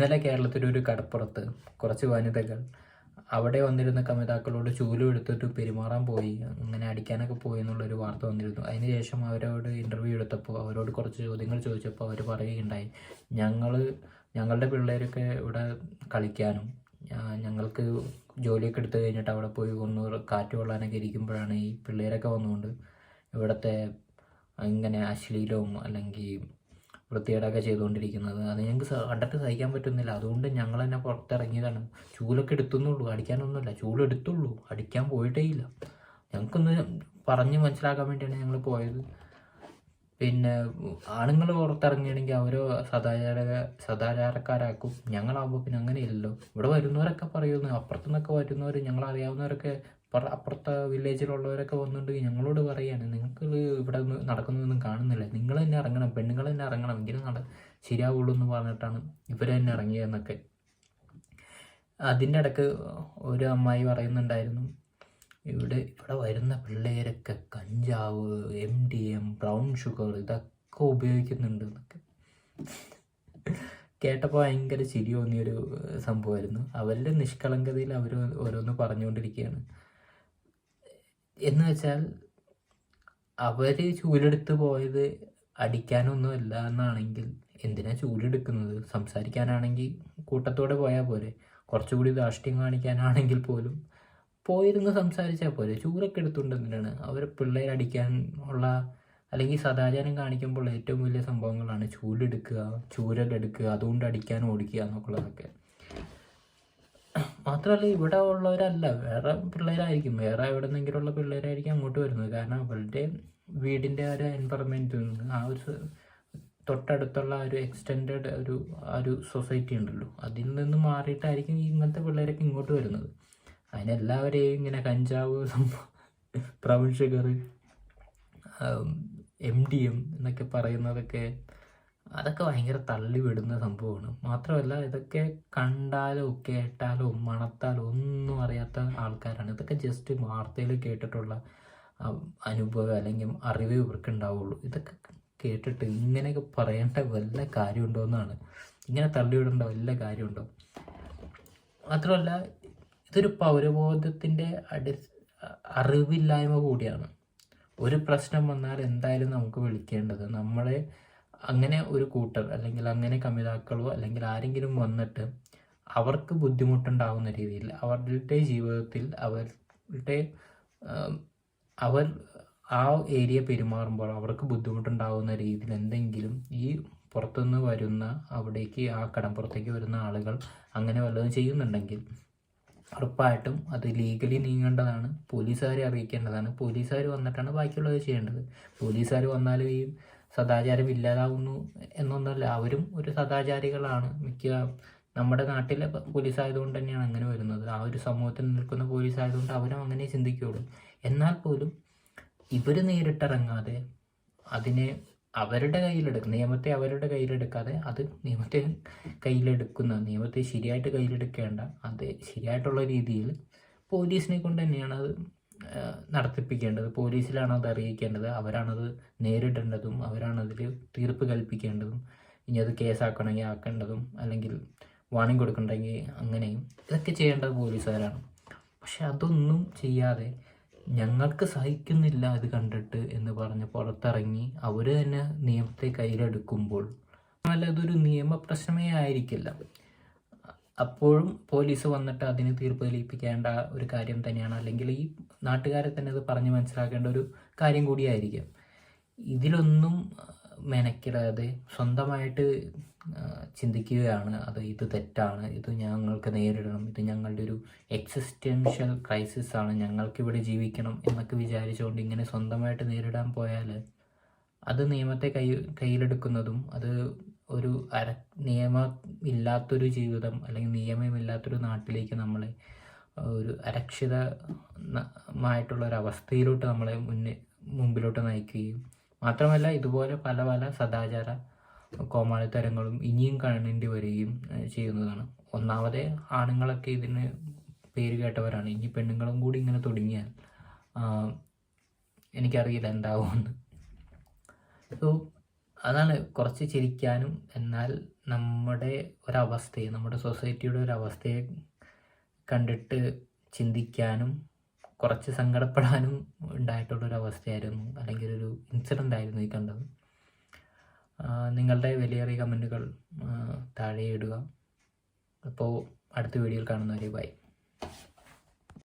ഇന്നലെ കേരളത്തിലൊരു കടപ്പുറത്ത് കുറച്ച് വനിതകൾ അവിടെ വന്നിരുന്ന കമിതാക്കളോട് ചൂലും എടുത്തിട്ട് പെരുമാറാൻ പോയി അങ്ങനെ അടിക്കാനൊക്കെ പോയി എന്നുള്ളൊരു വാർത്ത വന്നിരുന്നു. അതിനുശേഷം അവരോട് ഇന്റർവ്യൂ എടുത്തപ്പോൾ അവരോട് കുറച്ച് ചോദ്യങ്ങൾ ചോദിച്ചപ്പോൾ അവർ പറയുകയുണ്ടായി ഞങ്ങൾ ഞങ്ങളുടെ പിള്ളേരൊക്കെ ഇവിടെ കളിക്കാനും ഞങ്ങൾക്ക് ജോലിയൊക്കെ എടുത്തു കഴിഞ്ഞിട്ട് അവിടെ പോയി ഒന്ന് കാറ്റ് കൊള്ളാനൊക്കെ ഇരിക്കുമ്പോഴാണ് ഈ പിള്ളേരൊക്കെ വന്നുകൊണ്ട് ഇവിടുത്തെ ഇങ്ങനെ അശ്ലീലവും അല്ലെങ്കിൽ വൃത്തികേടൊക്കെ ചെയ്തുകൊണ്ടിരിക്കുന്നത്. അത് ഞങ്ങൾക്ക് കണ്ടിട്ട് സഹിക്കാൻ പറ്റുന്നില്ല. അതുകൊണ്ട് ഞങ്ങൾ തന്നെ പുറത്തിറങ്ങിയതാണ്. ചൂലൊക്കെ എടുത്തുന്നുള്ളൂ. അടിക്കാനൊന്നുമില്ല. ചൂലെടുത്തുള്ളൂ അടിക്കാൻ പോയിട്ടേ ഇല്ല. ഞങ്ങൾക്കൊന്ന് പറഞ്ഞ് മനസ്സിലാക്കാൻ വേണ്ടിയാണ് ഞങ്ങൾ പോയത്. പിന്നെ ആണുങ്ങൾ പുറത്തിറങ്ങിയാണെങ്കിൽ അവർ സദാചാര സദാചാരക്കാരാക്കും. ഞങ്ങളാകുമ്പോൾ പിന്നെ അങ്ങനെയല്ലോ ഇവിടെ വരുന്നവരൊക്കെ പറയുന്നു. അപ്പുറത്തു നിന്നൊക്കെ വരുന്നവർ പറ- അപ്പുറത്തെ വില്ലേജിലുള്ളവരൊക്കെ വന്നുകൊണ്ട് ഞങ്ങളോട് പറയാണ് നിങ്ങൾക്ക് ഇവിടെ നടക്കുന്നതൊന്നും കാണുന്നില്ല. നിങ്ങൾ തന്നെ ഇറങ്ങണം. പെണ്ണുങ്ങൾ തന്നെ ഇറങ്ങണം. എങ്കിലും നട ശരിയാവുള്ളൂ എന്ന് പറഞ്ഞിട്ടാണ് ഇവർ തന്നെ ഇറങ്ങിയതെന്നൊക്കെ അതിന്റെ ഇടയ്ക്ക് ഒരു അമ്മായി പറയുന്നുണ്ടായിരുന്നു ഇവിടെ ഇവിടെ വരുന്ന പിള്ളേരൊക്കെ കഞ്ചാവ് M D M brown sugar ഇതൊക്കെ ഉപയോഗിക്കുന്നുണ്ട് എന്നൊക്കെ. കേട്ടപ്പോൾ ഭയങ്കര ചിരി തോന്നിയൊരു സംഭവമായിരുന്നു. അവരുടെ നിഷ്കളങ്കതയിൽ അവർ ഓരോന്ന് പറഞ്ഞുകൊണ്ടിരിക്കുകയാണ്. എന്ന് വെച്ചാൽ അവർ ചൂലെടുത്ത് പോയത് അടിക്കാനൊന്നുമല്ല എന്നാണെങ്കിൽ എന്തിനാ ചൂലെടുക്കുന്നത്? സംസാരിക്കാനാണെങ്കിൽ കൂട്ടത്തോടെ പോയാൽ പോരെ. കുറച്ചുകൂടി ധാർഷ്ട്യം കാണിക്കാനാണെങ്കിൽ പോലും പോയിരുന്ന് സംസാരിച്ചാൽ പോരെ. ചൂരൊക്കെ എടുത്തുകൊണ്ട് എന്തിനാണ്? അവർ പിള്ളേരെ അടിക്കാൻ ഉള്ള അല്ലെങ്കിൽ സദാചാരം കാണിക്കുമ്പോൾ ഏറ്റവും വലിയ സംഭവങ്ങളാണ് ചൂലെടുക്കുക ചൂരലെടുക്കുക അതുകൊണ്ട് അടിക്കാൻ ഓടിക്കുക എന്നൊക്കെയുള്ളതൊക്കെ മാത്രമല്ല ഇവിടെ ഉള്ളവരല്ല. വേറെ പിള്ളേരായിരിക്കും. വേറെ എവിടെ നിന്നെങ്കിലുള്ള പിള്ളേരായിരിക്കും അങ്ങോട്ട് വരുന്നത്. കാരണം അവരുടെ വീടിന്റെ ഒരു എൻവയറമെന്റിൽ ആ ഒരു തൊട്ടടുത്തുള്ള ഒരു എക്സ്റ്റെൻഡഡ് ഒരു ഒരു സൊസൈറ്റി ഉണ്ടല്ലോ. അതിൽ നിന്ന് മാറിയിട്ടായിരിക്കും ഇങ്ങനത്തെ പിള്ളേരൊക്കെ ഇങ്ങോട്ട് വരുന്നത്. അതിനെല്ലാവരെയും ഇങ്ങനെ കഞ്ചാവ് brown sugar M D M എന്നൊക്കെ പറയുന്നതൊക്കെ അതൊക്കെ ഭയങ്കര തള്ളി വിടുന്ന സംഭവമാണ്. മാത്രമല്ല ഇതൊക്കെ കണ്ടാലോ കേട്ടാലോ മണത്താലോ ഒന്നും അറിയാത്ത ആൾക്കാരാണ്. ഇതൊക്കെ ജസ്റ്റ് വാർത്തയിൽ കേട്ടിട്ടുള്ള അനുഭവം അല്ലെങ്കിൽ അറിവ് ഇവർക്ക് ഉണ്ടാവുള്ളൂ. ഇതൊക്കെ കേട്ടിട്ട് ഇങ്ങനെയൊക്കെ പറയേണ്ട വല്ല കാര്യമുണ്ടോ എന്നാണ്. ഇങ്ങനെ തള്ളിവിടേണ്ട വല്ല കാര്യമുണ്ടോ? മാത്രമല്ല ഇതൊരു പൗരബോധത്തിന്റെ അടി അറിവില്ലായ്മ കൂടിയാണ്. ഒരു പ്രശ്നം വന്നാൽ എന്തായാലും നമുക്ക് വിളിക്കേണ്ടത് നമ്മളെ അങ്ങനെ ഒരു കൂട്ടർ അല്ലെങ്കിൽ അങ്ങനെ കമിതാക്കളോ അല്ലെങ്കിൽ ആരെങ്കിലും വന്നിട്ട് അവർക്ക് ബുദ്ധിമുട്ടുണ്ടാകുന്ന രീതിയിൽ അവരുടെ ജീവിതത്തിൽ അവരുടെ അവർ ആ ഏരിയ പെരുമാറുമ്പോൾ അവർക്ക് ബുദ്ധിമുട്ടുണ്ടാകുന്ന രീതിയിൽ എന്തെങ്കിലും ഈ പുറത്തുനിന്ന് വരുന്ന അവിടേക്ക് ആ കടമ്പുറത്തേക്ക് വരുന്ന ആളുകൾ അങ്ങനെ വല്ലതും ചെയ്യുന്നുണ്ടെങ്കിൽ ഉറപ്പായിട്ടും അത് ലീഗലി നീങ്ങേണ്ടതാണ്. പോലീസുകാരെ അറിയിക്കേണ്ടതാണ്. പോലീസുകാർ വന്നിട്ടാണ് ബാക്കിയുള്ളത് ചെയ്യേണ്ടത്. പോലീസുകാർ വന്നാലും ഈ സദാചാരം ഇല്ലാതാവുന്നു എന്നൊന്നല്ല. അവരും ഒരു സദാചാരികളാണ്. മിക്ക നമ്മുടെ നാട്ടിലെ പോലീസ് ആയതുകൊണ്ട് തന്നെയാണ് അങ്ങനെ വരുന്നത്. ആ ഒരു സമൂഹത്തിൽ നിൽക്കുന്ന പോലീസ് ആയതുകൊണ്ട് അവരും അങ്ങനെ ചിന്തിക്കുകയുള്ളൂ എന്നാൽ പോലും ഇവർ നേരിട്ടിറങ്ങാതെ അതിനെ അവരുടെ കയ്യിലെടുക്കും നിയമത്തെ അവരുടെ കയ്യിലെടുക്കാതെ അത് നിയമത്തെ കയ്യിലെടുക്കുന്ന നിയമത്തെ ശരിയായിട്ട് കയ്യിലെടുക്കേണ്ട അത് ശരിയായിട്ടുള്ള രീതിയിൽ പോലീസിനെ കൊണ്ട് തന്നെയാണ് അത് നടത്തിപ്പിക്കേണ്ടത് പോലീസിലാണ് അത് അറിയിക്കേണ്ടത് അവരാണത് നേരിടേണ്ടതും അവരാണതിൽ തീർപ്പ് കൽപ്പിക്കേണ്ടതും ഇനി അത് കേസാക്കണമെങ്കിൽ ആക്കേണ്ടതും അല്ലെങ്കിൽ വാണിംഗ് കൊടുക്കണമെങ്കിൽ അങ്ങനെയും ഇതൊക്കെ ചെയ്യേണ്ടത് പോലീസുകാരാണ്. പക്ഷെ അതൊന്നും ചെയ്യാതെ ഞങ്ങൾക്ക് സഹിക്കുന്നില്ല ഇത് കണ്ടിട്ട് എന്ന് പറഞ്ഞ് പുറത്തിറങ്ങി അവർ തന്നെ നിയമത്തെ കയ്യിലെടുക്കുമ്പോൾ. അല്ല അതൊരു നിയമ പ്രശ്നമേ ആയിരിക്കില്ല. അപ്പോഴും പോലീസ് വന്നിട്ട് അതിന് തീർപ്പ് തെളിയിപ്പിക്കേണ്ട ഒരു കാര്യം തന്നെയാണ്. അല്ലെങ്കിൽ ഈ നാട്ടുകാരെ തന്നെ അത് പറഞ്ഞ് മനസ്സിലാക്കേണ്ട ഒരു കാര്യം കൂടിയായിരിക്കും. ഇതിലൊന്നും മെനക്കിടാതെ സ്വന്തമായിട്ട് ചിന്തിക്കുകയാണ്. അത് ഇത് തെറ്റാണ്. ഇത് ഞങ്ങൾക്ക് നേരിടണം. ഇത് ഞങ്ങളുടെ ഒരു എക്സിസ്റ്റൻഷ്യൽ ക്രൈസിസ് ആണ്. ഞങ്ങൾക്ക് ഇവിടെ ജീവിക്കണം എന്നൊക്കെ വിചാരിച്ചുകൊണ്ട് ഇങ്ങനെ സ്വന്തമായിട്ട് നേരിടാൻ പോയാൽ അത് നിയമത്തെ കൈ കയ്യിലെടുക്കുന്നതും അത് ഒരു അര നിയമമില്ലാത്തൊരു ജീവിതം അല്ലെങ്കിൽ നിയമമില്ലാത്തൊരു നാട്ടിലേക്ക് നമ്മളെ ഒരു അരക്ഷിതമായിട്ടുള്ള ഒരു അവസ്ഥയിലോട്ട് നമ്മളെ മുന്നേ മുമ്പിലോട്ട് നയിക്കുകയും മാത്രമല്ല ഇതുപോലെ പല പല സദാചാര കോമാളിത്തരങ്ങളും ഇനിയും കാണേണ്ടി വരികയും ചെയ്യുന്നതാണ്. ഒന്നാമത് ആണുങ്ങളൊക്കെ ഇതിന് പേര് കേട്ടവരാണ്. ഇനി പെണ്ണുങ്ങളും കൂടി ഇങ്ങനെ തുടങ്ങിയാൽ എനിക്കറിയില്ല എന്താവുമെന്ന്. സോ അതാണ് കുറച്ച് ചിരിക്കാനും എന്നാൽ നമ്മുടെ ഒരവസ്ഥയെ നമ്മുടെ സൊസൈറ്റിയുടെ ഒരവസ്ഥയെ കണ്ടിട്ട് ചിന്തിക്കാനും കുറച്ച് സങ്കടപ്പെടാനും ഉണ്ടായിട്ടുള്ളൊരു അവസ്ഥയായിരുന്നു. അല്ലെങ്കിൽ ഒരു ഇൻസിഡന്റ് ആയിരുന്നു ഈ കണ്ടത്. നിങ്ങളുടെ വിലയേറിയ കമന്റുകൾ താഴെ ഇടുക. അപ്പോൾ അടുത്ത വീഡിയോയിൽ കാണുന്നവരെ ബൈ.